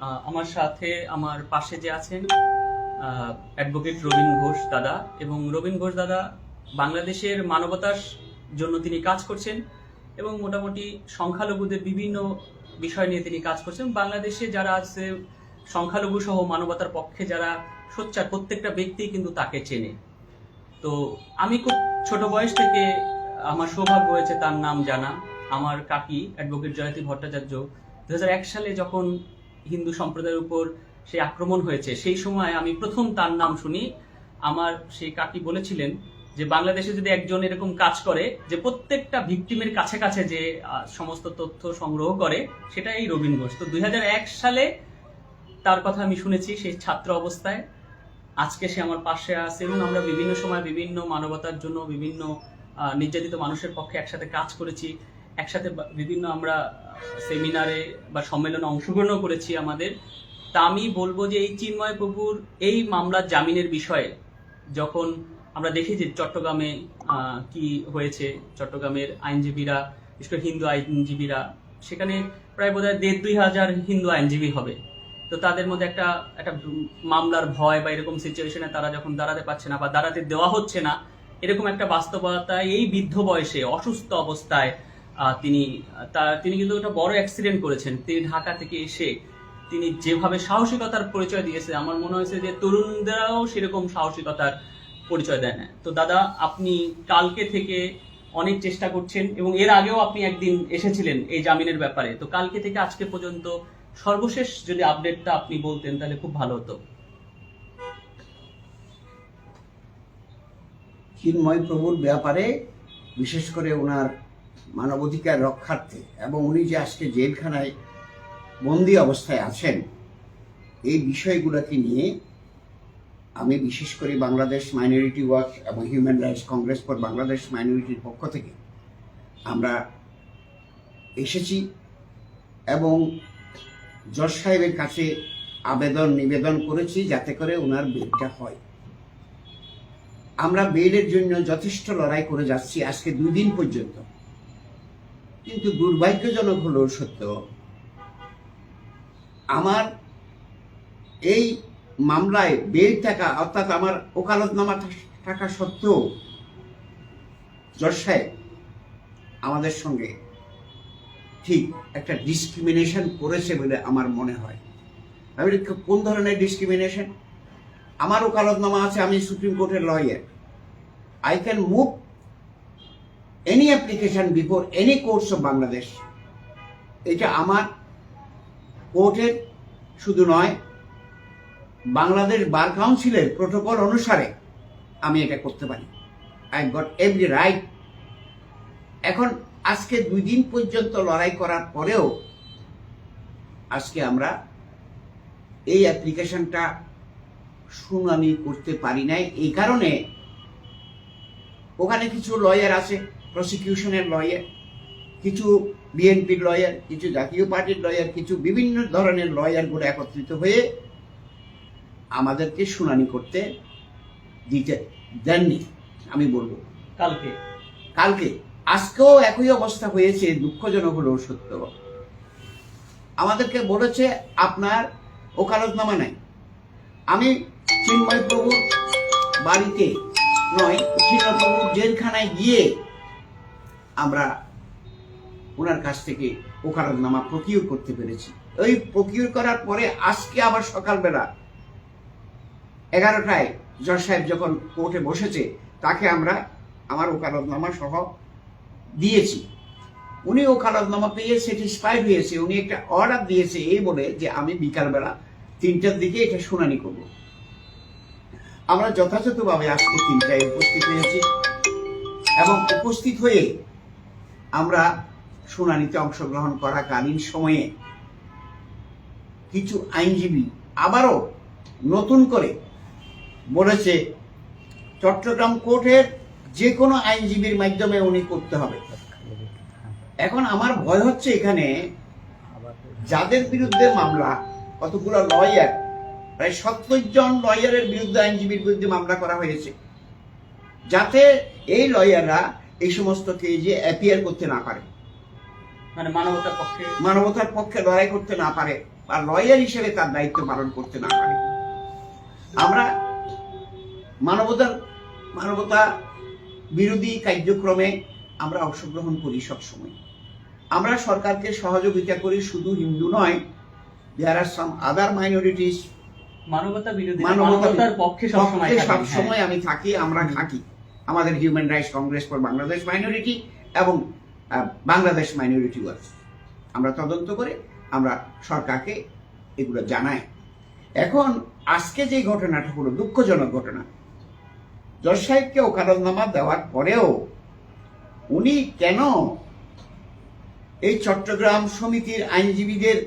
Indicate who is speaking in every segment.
Speaker 1: আমার সাথে আমার পাশে যে আছেন অ্যাডভোকেট রবীন ঘোষ দাদা এবং রবীন ঘোষ দাদা বাংলাদেশের মানবতার জন্য তিনি কাজ করছেন এবং মোটামুটি সংখ্যালঘুদের বিভিন্ন বিষয় নিয়ে তিনি কাজ করছেন। বাংলাদেশে যারা আছে, সংখ্যালঘু সহ মানবতার পক্ষে যারা সোচ্চার, প্রত্যেকটা ব্যক্তি কিন্তু তাকে চেনে। তো আমি খুব ছোট বয়স থেকে আমার সৌভাগ্য হয়েছে তার নাম জানা। আমার কাকি অ্যাডভোকেট জয়তী ভট্টাচার্য, দুই হাজার এক সালে যখন হিন্দু সম্প্রদায়ের উপর সেই আক্রমণ হয়েছে। সেই সময় আমি প্রথম তার নাম শুনি। আমার সেই কাকি বলেছিলেন যে, বাংলাদেশে যদি একজন এরকম কাজ করে যে প্রত্যেকটা ভিকটিমের কাছে কাছে যে সমস্ত তথ্য সংগ্রহ করে সেটা এই রবীন ঘোষ। তো দুই হাজার এক সালে তার কথা আমি শুনেছি সেই ছাত্র অবস্থায়। আজকে সে আমার পাশে আছে এবং আমরা বিভিন্ন সময় বিভিন্ন মানবতার জন্য বিভিন্ন নির্যাতিত মানুষের পক্ষে একসাথে কাজ করেছি। একসাথে বিভিন্ন আমরা সেমিনারে বা সম্মেলনে অংশগ্রহণও করেছি আমাদের। তা আমি বলব যে এই চিন্ময় প্রভুর এই মামলার জামিনের বিষয়ে যখন আমরা দেখি যে চট্টগ্রামে কি হয়েছে, চট্টগ্রামের আইনজীবীরা, বিশেষ করে হিন্দু আইনজীবীরা, সেখানে প্রায় বোধ হয় দেড় দুই হাজার হিন্দু আইনজীবী হবে। তো তাদের মধ্যে একটা একটা মামলার ভয় বা এরকম সিচুয়েশনে তারা যখন দাঁড়াতে পারছে না বা দাঁড়াতে দেওয়া হচ্ছে না, এরকম একটা বাস্তবতায় এই বৃদ্ধ বয়সে, অসুস্থ অবস্থায় তিনি তার তিনি কিন্তু একটা বড় অ্যাক্সিডেন্ট করেছেন। তিনি ঢাকা থেকে এসে তিনি যেভাবে সাহসিকতার পরিচয় দিয়েছে, আমার মনে হয়েছে যে তরুণদেরাও সেরকম সাহসিকতার পরিচয় দেয় না। তো দাদা, আপনি কালকে থেকে অনেক চেষ্টা করছেন এবং এর আগেও আপনি একদিন এসেছিলেন এই জামিনের ব্যাপারে। তো কালকে থেকে আজকে পর্যন্ত সর্বশেষ যদি আপডেটটা আপনি বলতেন, তাহলে খুব ভালো হতো।
Speaker 2: চিন্ময় প্রভুর ব্যাপারে, বিশেষ করে ওনার মানবাধিকার রক্ষার্থে এবং উনি যে আজকে জেলখানায় বন্দি অবস্থায় আছেন, এই বিষয়গুলোকে নিয়ে আমি বিশেষ করে বাংলাদেশ মাইনরিটি ওয়াচ এবং human rights congress for Bangladesh মাইনরিটির পক্ষ থেকে আমরা এসেছি এবং জজ সাহেবের কাছে আবেদন, নিবেদন করেছি যাতে করে ওনার বেলটা হয়। আমরা বেলের জন্য যথেষ্ট লড়াই করে যাচ্ছি আজকে দুই দিন পর্যন্ত। কিন্তু দুর্ভাগ্যজনক হলো সত্য। আমার এই মামলায় বেল টাকা অর্থাৎ আমার ওকালতনামা থাকা সত্ত্বেও জজ সাহেব আমাদের সঙ্গে ঠিক একটা ডিসক্রিমিনেশন করেছে বলে আমার মনে হয়। আমি কোন ধরনের ডিসক্রিমিনেশন আমার ওকালতনামা আছে, আমি সুপ্রিম কোর্টের lawyer I can move any application before any courts of Bangladesh এটা আমার কোর্টের শুধু নয় বাংলাদেশ বার কাউন্সিলের প্রোটোকল অনুসারে আমি এটা করতে পারি। আই গট এভরি রাইট এখন আজকে দুই দিন পর্যন্ত লড়াই করার পরেও আজকে আমরা এই অ্যাপ্লিকেশনটা শুনানি করতে পারি নাই। এই কারণে ওখানে কিছু লয়ার আছে। প্রসিকিউশনের লয়ার কিছু বিএনপির লয়ার কিছু জাতীয় পার্টির লয়ার কিছু বিভিন্ন ধরনের লয়ারগুলো একত্রিত হয়ে আমাদেরকে শুনানি করতে দিতে দেননি আমি বলব।
Speaker 1: কালকে?
Speaker 2: কালকে। আজকেও একই অবস্থা হয়েছে দুঃখজনক হলেও সত্য। আমাদেরকে বলেছে আপনার ওকালতনামা নাই। আমি চিন্ময় প্রভুর বাড়িতে নয় চিন্ময় প্রভুর জেলখানায় গিয়ে আমরা ওনার কাছ থেকে ওকালতনামা প্রকিউর করতে পেরেছি। ওই প্রকিউর করার পরে আজকে আবার সকালবেলা এগারোটায় জজ সাহেব যখন কোর্টে বসেছে, তাকে আমরা আমার ওকালতনামা সহ দিয়েছি। উনি ওকালতনামা পেয়ে স্যাটিসফাইড হয়েছে। উনি একটা অর্ডার দিয়েছে এই বলে যে আমি বিকালবেলা তিনটার দিকে এটা শুনানি করব। আমরা যথাযথভাবে আজকে তিনটায় উপস্থিত হয়েছি এবং উপস্থিত হয়ে আমরা শুনানিতে অংশগ্রহণ করাকালীন সময়ে কিছু আইনজীবী আবারও নতুন করে বলেছে, চট্টগ্রাম কোর্টের যে কোনো আইনজীবীর মাধ্যমে উনি করতে হবে। এখন আমার ভয় হচ্ছে এখানে যাদের বিরুদ্ধে মামলা, কতগুলো লয়ার, প্রায় সত্তর জন লয়ারের বিরুদ্ধে আইনজীবীর বিরুদ্ধে মামলা করা হয়েছে। যাতে এই লয়াররা এই সমস্ত কেজে অ্যাপিয়ার করতে না পারে।
Speaker 1: মানে মানবতার পক্ষে?
Speaker 2: মানবতার পক্ষে লড়াই করতে না পারে বা লয়ার হিসেবে তার দায়িত্ব পালন করতে না পারে। আমরা মানবতার মানবতা বিরোধী কার্যক্রমে আমরা অংশগ্রহণ করি সবসময়। আমরা সরকারকে সহযোগিতা করি শুধু হিন্দু নয় দেয়ার আর সাম আদার মাইনরিটিস
Speaker 1: মানবতা বিরোধী মানবতার পক্ষে সবসময়
Speaker 2: সব
Speaker 1: হ্যাঁ।
Speaker 2: সময় আমি থাকি আমরা থাকি। আমাদের human rights congress for Bangladesh minority এবং বাংলাদেশ মাইনরিটি ওয়াচ আমরা তদন্ত করে আমরা সরকারকে এগুলো জানাই। এখন আজকে যে ঘটনাটা হলো, দুঃখজনক ঘটনা। জজ সাহেবকে ওকালতনামা দেওয়ার পরেও উনি কেন এই চট্টগ্রাম সমিতির আইনজীবীদের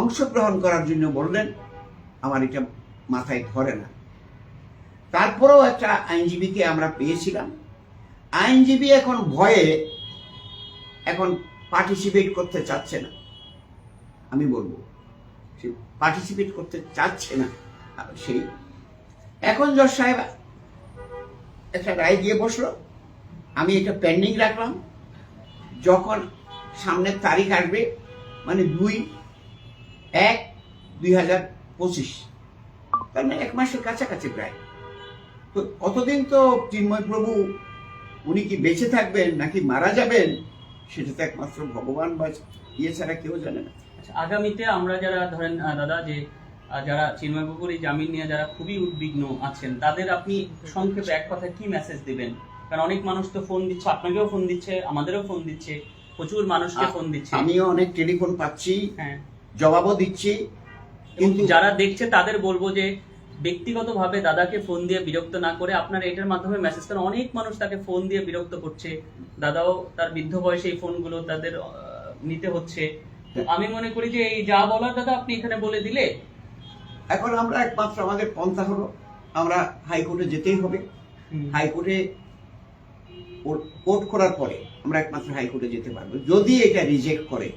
Speaker 2: অংশগ্রহণ করার জন্য বললেন? আমার এটা মাথায় ধরে না। তারপরেও একটা আইনজীবীকে আমরা পেয়েছিলাম। আইনজীবী এখন ভয়ে এখন পার্টিসিপেট করতে চাচ্ছে না। আমি বলব, সে পার্টিসিপেট করতে চাচ্ছে না। সেই, এখন জজ সাহেব একটা রায় দিয়ে বসল। আমি এটা পেন্ডিং রাখলাম। যখন সামনের তারিখ আসবে মানে দুই এক দুই হাজার পঁচিশ, তার মানে এক মাসের কাছাকাছি প্রায়। তো অতদিন তো চিন্ময় প্রভু উনি কি বেঁচে থাকবেন নাকি মারা যাবেন সেটা তো একমাত্র ভগবান বা ইয়ে ছাড়া কেউ জানে না।
Speaker 1: আচ্ছা, আগামীতে আমরা যারা ধরেন দাদা যে যারা চিন্ময়বাবুর এই জামিন নিয়ে যারা খুবই উদ্বিগ্ন আছেন তাদের আপনি সংক্ষেপে এক কথা কি মেসেজ দিবেন? কারণ অনেক মানুষ তো ফোন দিচ্ছে আপনাকেও ফোন দিচ্ছে আমাদেরও ফোন দিচ্ছে প্রচুর মানুষকে ফোন দিচ্ছে।
Speaker 2: আমিও অনেক টেলিফোন পাচ্ছি
Speaker 1: হ্যাঁ।
Speaker 2: জবাবও দিচ্ছি
Speaker 1: কিন্তু যারা দেখছে তাদের বলব যে ব্যক্তিগতভাবে দাদাকে ফোন দিয়ে বিরক্ত না করে আপনারা এটার মাধ্যমে মেসেজ করেন অনেক মানুষ তাকে ফোন দিয়ে বিরক্ত করছে। দাদাও তার বৃদ্ধ বয়সে এই ফোনগুলো তাদের নিতে হচ্ছে। আমি মনে করি যে এই যা বলার দাদা আপনি এখানে বলে দিলে।
Speaker 2: এখন আমরা একমাত্র আমাদের পন্থা হলো আমরা হাইকোর্টে যেতেই হবে। হাইকোর্টে কোর্ট করার পরে আমরা একমাত্র হাইকোর্টে যেতে পারব। যদি এটা রিজেক্ট করে।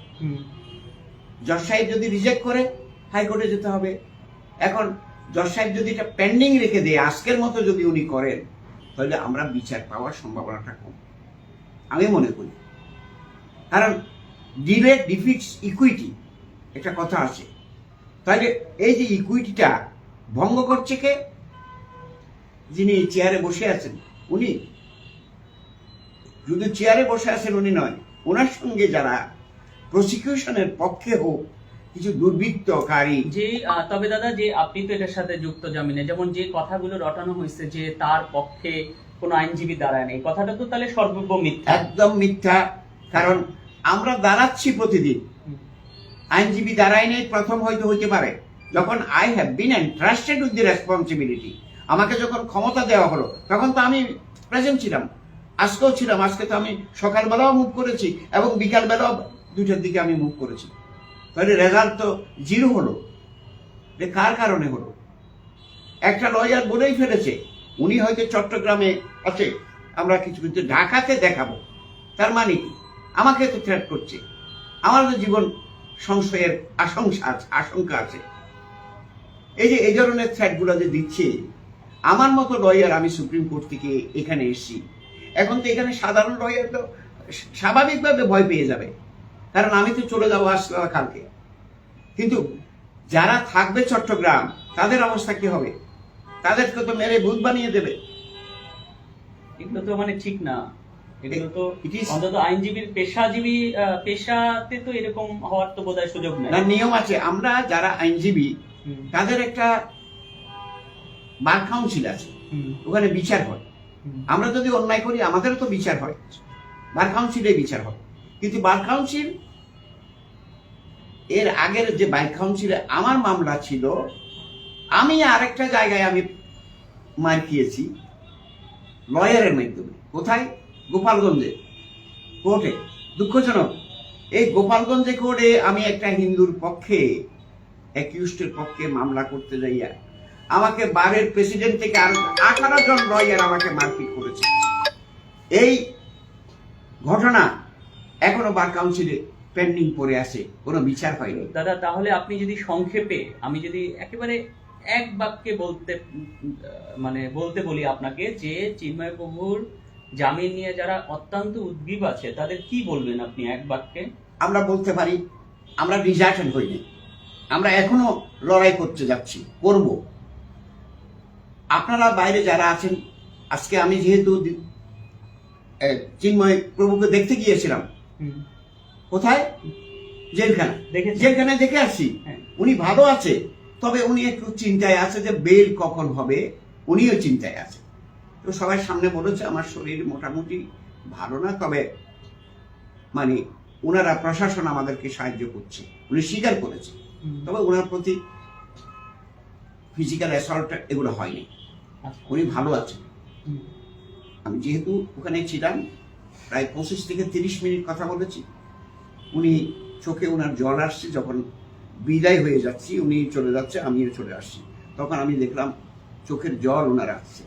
Speaker 2: জজ সাহেব যদি রিজেক্ট করে হাইকোর্টে যেতে হবে। এখন জজ সাহেব যদি এটা পেন্ডিং রেখে দেয়, আজকের মতো যদি উনি করেন, তাহলে আমরা বিচার পাওয়ার সম্ভাবনাটা কম। আমি মনে করি। কারণ ডিলে ডিফিটস ইকুইটি একটা কথা আছে। তাহলে এই যে ইকুইটিটা ভঙ্গ করছে কে? যিনি চেয়ারে বসে আছেন, উনি। শুধু চেয়ারে বসে আছেন, উনি নয়। ওনার সঙ্গে যারা প্রসিকিউশনের পক্ষে হোক কিছু দুর্বৃত্তকারী।
Speaker 1: যে তবে দাদা যে আপনি তো এটার সাথে যুক্ত জামিনে যেমন যে কথাগুলো রটানো হয়েছে যে তার পক্ষে কোনো আইনজীবী দাঁড়ায় নেই কথাটা তো তাহলে সর্বব্য মিথ্যা।
Speaker 2: একদম মিথ্যা কারণ আমরা দাঁড়াচ্ছি প্রতিদিন। আইনজীবী দাঁড়ায় নেই প্রথম হয়তো হইতে পারে। যখন I have been entrusted with the responsibility আমাকে যখন ক্ষমতা দেওয়া হলো তখন তো আমি প্রেজেন্ট ছিলাম। আজকেও ছিলাম আজকে তো আমি সকালবেলাও মুভ করেছি এবং বিকালবেলাও দুইটার দিকে আমি মুভ করেছি। তাহলে রেজাল্ট তো জিরো হলো। যে কার কারণে হলো? একটা লয়ার বলেই ফেলেছে, উনি হয়তো চট্টগ্রামে আছে, আমরা কিছু কিছু ঢাকাতে দেখাবো। তার মানে কি? আমাকে তো থ্রেট করছে। আমার তো জীবন সংশয়ের আশঙ্কা আছে আশঙ্কা আছে। এই যে, এই ধরনের থ্রেটগুলো যে দিচ্ছে, আমার মতো লয়ার আমি সুপ্রিম কোর্ট থেকে এখানে এসেছি। এখন তো এখানে সাধারণ লয়ার তো স্বাভাবিকভাবে ভয় পেয়ে যাবে। কারণ আমি তো চলে যাব বা কালকে। কিন্তু যারা থাকবে চট্টগ্রাম তাদের অবস্থা কি হবে? তাদেরকে তো মেরে ভূত বানিয়ে দেবে।
Speaker 1: এগুলো তো মানে ঠিক না। এগুলো তো অন্তত আইনজীবীর পেশাজীবী পেশাতে তো এরকম হওয়ার তো বোধহয় সুযোগ নেই।
Speaker 2: না নিয়ম আছে। আমরা যারা আইনজীবী তাদের একটা বার কাউন্সিল আছে। ওখানে বিচার হয়। আমরা যদি অন্যায় করি আমাদেরও তো বিচার হয়। বার কাউন্সিলে বিচার হয়। কিন্তু বার কাউন্সিল এর আগের যে বাইক কাউন্সিলে আমার মামলা ছিল, আমি আরেকটা জায়গায় আমি মার খেয়েছি, লয়ারের মাধ্যমে। কোথায়? গোপালগঞ্জে। কোর্টে। দুঃখজনক। এই গোপালগঞ্জে কোর্টে আমি একটা হিন্দুর পক্ষে অ্যাকিউস্টের পক্ষে মামলা করতে যাইয়া, আমাকে বারের প্রেসিডেন্ট থেকে আরও আঠারো জন লয়ার আমাকে মারপিট করেছে। এই ঘটনা এখনও বার কাউন্সিলে পেন্ডিং পড়ে আছে কোনো বিচার হয়নি।
Speaker 1: দাদা তাহলে আপনি যদি সংক্ষেপে আমি যদি একেবারে এক বাক্যে বলতে মানে বলতে বলি আপনাকে যে চিন্ময় প্রভুর জামিন নিয়ে যারা অত্যন্ত উদ্গ্রীব আছে তাদের কি বলবেন আপনি এক বাক্যে?
Speaker 2: আমরা বলতে পারি আমরা ডিজার্টেড হইনি আমরা এখনও লড়াই করতে যাচ্ছি করব। আপনারা বাইরে যারা আছেন আজকে আমি যেহেতু চিন্ময় প্রভুকে দেখতে গিয়েছিলাম। কোথায়? জেলখানা। জেলখানে দেখে আসছি।
Speaker 1: হ্যাঁ।
Speaker 2: উনি ভালো আছে। তবে উনি একটু চিন্তায় আছে যে বেল কখন হবে উনিও চিন্তায় আছে। তো সবাই সামনে বলেছে আমার শরীর মোটামুটি ভালো না তবে মানে ওনারা প্রশাসন আমাদেরকে সাহায্য করছে। উনি স্বীকার করেছে। তবে ওনার প্রতি ফিজিক্যাল অ্যাসল্ট এগুলো হয়নি।
Speaker 1: আচ্ছা।
Speaker 2: উনি ভালো আছেন আমি যেহেতু ওখানে ছিলাম প্রায় পঁচিশ থেকে তিরিশ মিনিট কথা বলেছি। উনি চোখে ওনার জল আসছে যখন বিদায় হয়ে যাচ্ছি উনি চলে যাচ্ছে আমিও চলে আসছি। তখন আমি দেখলাম চোখের জল ওনার আসছে।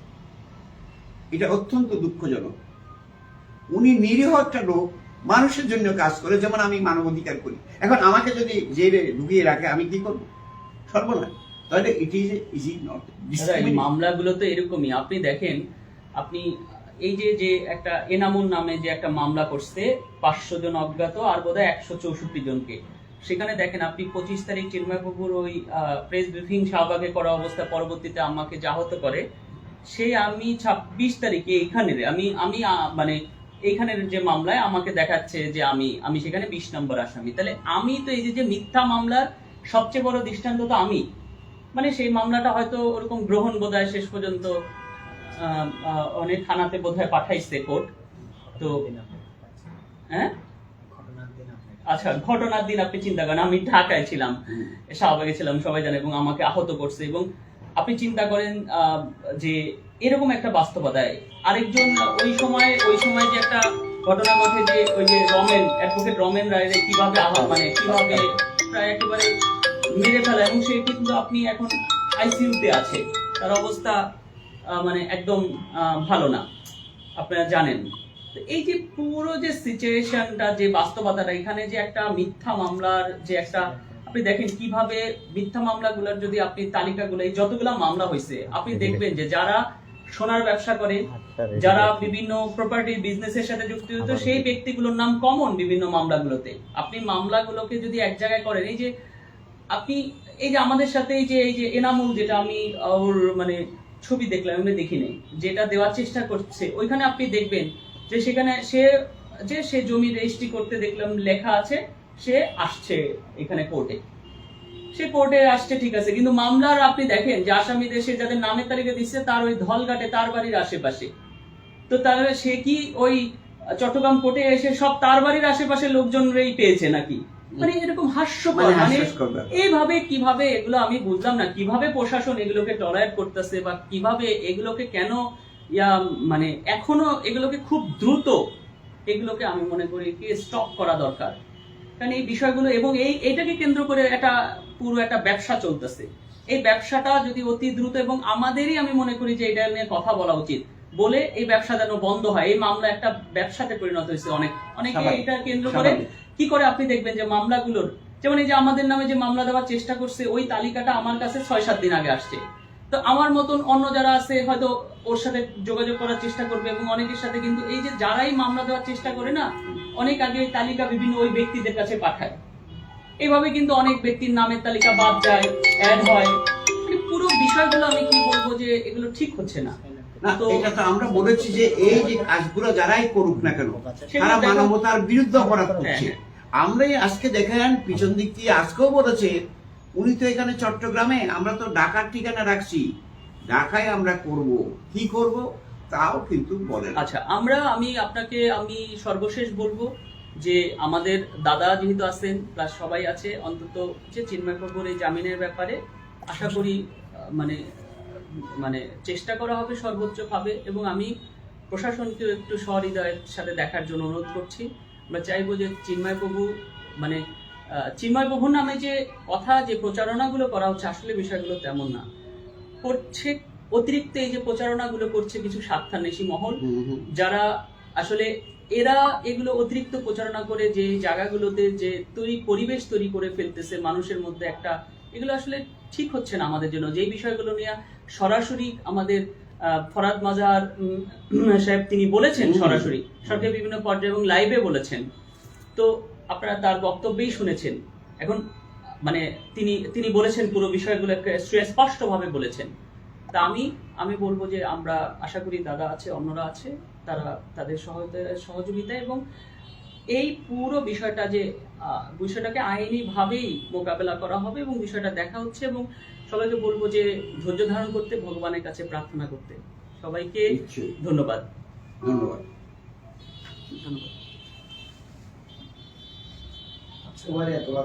Speaker 2: এটা অত্যন্ত দুঃখজনক। উনি নিরীহ একটা লোক মানুষের জন্য কাজ করে যেমন আমি মানবাধিকার করি। এখন আমাকে যদি জেলে ঢুকিয়ে রাখে আমি কি করব? সর্বনাশ। তাহলে ইট ইজ ইজ নট
Speaker 1: মামলাগুলো তো এরকমই। আপনি দেখেন আপনি এই যে যে একটা এনামুল নামে যে একটা মামলা করছে, পাঁচশো জন অজ্ঞাত আর বোধহয় একশো চৌষট্টি জনকে। সেখানে দেখেন, আপনি পঁচিশ তারিখ চিন্ময়বাবুর ওই প্রেস ব্রিফিং শাহবাগে করা অবস্থা পরবর্তীতে আমাকে যাহত করে, সেই আমি ছাব্বিশ তারিখে এইখানের, আমি আমি মানে এইখানের যে মামলায় আমাকে দেখাচ্ছে যে আমি আমি সেখানে বিশ নম্বর আসামি। তাহলে আমি তো এই যে মিথ্যা মামলার সবচেয়ে বড় দৃষ্টান্ত তো আমি। মানে সেই মামলাটা হয়তো ওরকম গ্রহণ বোধহয় শেষ পর্যন্ত অনেক থানাতে বোধহয় পাঠাইছে কোর্ট। তো হ্যাঁ? আচ্ছা ঘটনার দিন আপনি চিন্তা করেন, আমি ঢাকায় ছিলাম, শাহবাগে ছিলাম, সবাই জানে, এবং আমাকে আহত করছে, এবং আপনি চিন্তা করেন যে এরকম একটা বাস্তবতায় আরেকজন ওই সময় ওই সময় যে একটা ঘটনা ঘটে যে ওই যে রমেন অ্যাডভোকেট রমেন রায়ের কীভাবে আহত মানে কীভাবে প্রায় একেবারে মেরে ফেলা, এবং সে কিন্তু আপনি এখন আইসিইউতে আছে। তার অবস্থা মানে একদম ভালো না। আপনারা জানেন। এই যে পুরো যে সিচুয়েশনটা, যে বাস্তবতাটা, এখানে যে একটা মিথ্যা মামলার যে একটা, আপনি দেখেন কীভাবে মিথ্যা মামলাগুলোর যদি আপনি তালিকাগুলো, এই যতগুলা মামলা হয়েছে আপনি দেখবেন যে যারা সোনার ব্যবসা করে, যারা বিভিন্ন প্রপার্টি বিজনেসের সাথে যুক্ত সেই ব্যক্তিগুলোর নাম কমন বিভিন্ন মামলাগুলোতে। আপনি মামলাগুলোকে যদি এক জায়গায় করেন, এই যে আপনি, এই যে আমাদের সাথে এই যে এই যে এনামুল, যেটা আমি ওর মানে ছবি দেখলাম আমি দেখিনি। যেটা দেওয়ার চেষ্টা করছে, ওইখানে আপনি দেখবেন যে সেখানে সে, যে সে জমি রেজিস্ট্রি করতে দেখলাম লেখা আছে, সে আসছে এখানে কোর্টে সে কোর্টে আসছে, ঠিক আছে, কিন্তু মামলার আপনি দেখেন যে আসামি দেশে যাদের নামের তালিকা দিচ্ছে, তার ওই ধলঘাটে, তার বাড়ির আশেপাশে। তো তাহলে সে কি ওই চট্টগ্রাম কোর্টে এসে সব তার বাড়ির আশেপাশে লোকজনরাই পেয়েছে নাকি? মানে এরকম হাস্যকর
Speaker 2: মানে
Speaker 1: মানে। এইভাবে কীভাবে এগুলো আমি বুঝলাম না কীভাবে প্রশাসন এগুলোকে টলারেট করতেছে বা কীভাবে এগুলোকে কেন ইয়া মানে এখনও এগুলোকে খুব দ্রুত এগুলোকে আমি মনে করি কি স্টপ করা দরকার কারণ এই বিষয়গুলো এবং এই এটাকে কেন্দ্র করে একটা পুরো একটা ব্যবসা চলতেছে এই ব্যবসাটা যদি অতি দ্রুত এবং আমাদেরই আমি মনে করি যে এটা নিয়ে কথা বলা উচিত বলে এই ব্যবসা যেন বন্ধ হয় এই মামলা একটা ব্যবসাতে পরিণত হয়েছে অনেক অনেকে এটা কেন্দ্র করে। কি করে আপনি দেখবেন যে মামলাগুলোর, যেমন এই যে আমাদের নামে যে মামলা দেওয়ার চেষ্টা করছে, ওই তালিকাটা আমার কাছে ছয়, সাত দিন আগে আসছে। তো আমার মতন অন্য যারা আছে, হয়তো ওর সাথে যোগাযোগ করার চেষ্টা করবে এবং অনেকের সাথে কিন্তু এই যে যারাই মামলা দেওয়ার চেষ্টা করে না, অনেক আগে ওই তালিকা বিভিন্ন ওই ব্যক্তিদের কাছে পাঠায়। এভাবে কিন্তু অনেক ব্যক্তির নামের তালিকা বাদ যায় অ্যাড হয়। মানে পুরো বিষয়গুলো আমি কি বলব যে এগুলো ঠিক হচ্ছে না।
Speaker 2: না এটা তো আমরা বলেছি যে এই যে কাজগুলো যারাই করুক না কেন তারা মানবতার বিরুদ্ধে অপরাধ করছে।
Speaker 1: হ্যাঁ,
Speaker 2: আমরাই আজকে দেখেন পিছন দিক দিয়ে আজকেও বলেছে উনি তো এখানে চট্টগ্রামে আমরা তো ঢাকার ঠিকানা রাখছি ঢাকায় আমরা করব। কি করব? তাও কিন্তু বলেন।
Speaker 1: আচ্ছা আমরা আমি আপনাকে আমি সর্বশেষ বলব যে আমাদের দাদা যেহেতু আছেন প্লাস সবাই আছে অন্তত যে চিন্ময় প্রভুর এই জামিনের ব্যাপারে আশা করি মানে মানে চেষ্টা করা হবে সর্বোচ্চ ভাবে এবং আমি প্রশাসনকে একটু সহৃদয়ের সাথে দেখার জন্য অনুরোধ করছি। আমরা চাইব যে চিন্ময় প্রভু মানে চিন্ময় প্রভুর নামে যে কথা যে প্রচারণাগুলো করা হচ্ছে আসলে বিষয়গুলো তেমন না। করছে অতিরিক্ত এই যে প্রচারণাগুলো করছে কিছু স্বার্থান্বেষী মহল। যারা আসলে এরা এগুলো অতিরিক্ত প্রচারণা করে যে জায়গাগুলোতে যে তৈরি পরিবেশ তৈরি করে ফেলতেছে মানুষের মধ্যে একটা এগুলো আসলে ঠিক হচ্ছে না আমাদের জন্য। যেই বিষয়গুলো নিয়ে সরাসরি আমাদের ফরাদ মাজার সাহেব তিনি বলেছেন সরাসরি। সরকারের বিভিন্ন পর্যায়ে এবং লাইভে বলেছেন। তো আপনারা তার বক্তব্যেই শুনেছেন। এখন মানে তিনি তিনি বলেছেন পুরো বিষয়গুলোকে সুস্পষ্টভাবে বলেছেন। তা আমি আমি বলব যে আমরা আশা করি দাদা আছে অন্যরা আছে তারা তাদের সহযোগিতা এবং এই পুরো বিষয়টা যে বিষয়টাকে আইনি ভাবেই মোকাবেলা করা হবে এবং বিষয়টা দেখা হচ্ছে এবং সবাইকে বলব যে ধৈর্য ধারণ করতে ভগবানের কাছে প্রার্থনা করতে। সবাইকে ধন্যবাদ।
Speaker 2: ধন্যবাদ।
Speaker 1: ধন্যবাদ।
Speaker 3: lá